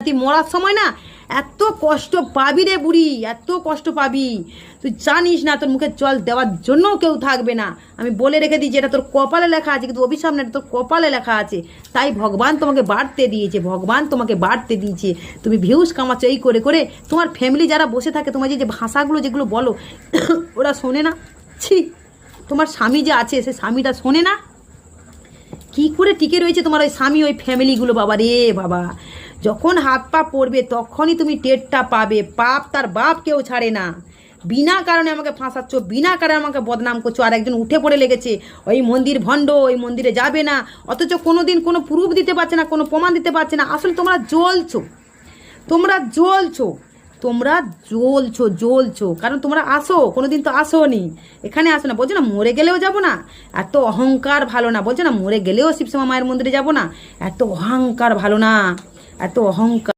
তুই মরার সময় না এত কষ্ট পাবি রে বুড়ি, এত কষ্ট পাবি। তুই জানিস না, তোর মুখে জল দেওয়ার জন্য কেউ থাকবে না। আমি বলে রেখে দিয়েছি, এটা তোর কপালে লেখা আছে, কিন্তু অভিশাপ না তোর কপালে লেখা আছে। তাই ভগবান তোমাকে বাড়তে দিয়েছে, ভগবান তোমাকে বাড়তে দিয়েছে। তুমি ভিউজ কামাচ্ছ এই করে করে তোমার ফ্যামিলি যারা বসে থাকে, তোমার যে ভাষাগুলো যেগুলো বলো, ওরা শোনে না। ছি, তোমার স্বামী যে আছে, সে স্বামীটা শোনে না। কি করে টিকে রয়েছে তোমার ওই স্বামী, ওই ফ্যামিলিগুলো বাবা রে বাবা। যখন হাত পা পড়বে, তখনই তুমি টেরটা পাবে। পাপ তার বাপ কেউ ছাড়ে না। বিনা কারণে আমাকে ফাঁসাচ্ছ, বিনা কারণে আমাকে বদনাম করছ। আর একজন উঠে পড়ে লেগেছে। ওই মন্দির ভণ্ড, ওই মন্দিরে যাবে না। অথচ কোনো দিন কোনো প্রুফ দিতে পারছে না, কোনো প্রমাণ দিতে পারছে না। আসলে তোমরা জ্বলছো। তোমরা জ্বলছো। তোমরা জ্বলছো জ্বলছো। কারণ তোমরা আসো কোনো দিন তো আসো নি এখানে আসো না। বলছো না, মরে গেলেও যাব না। এত অহংকার ভালো না। বলছো না, মরে গেলেও শিবশ্যামা মায়ের মন্দিরে যাব না। এত অহংকার ভালো না। এত অহংকার।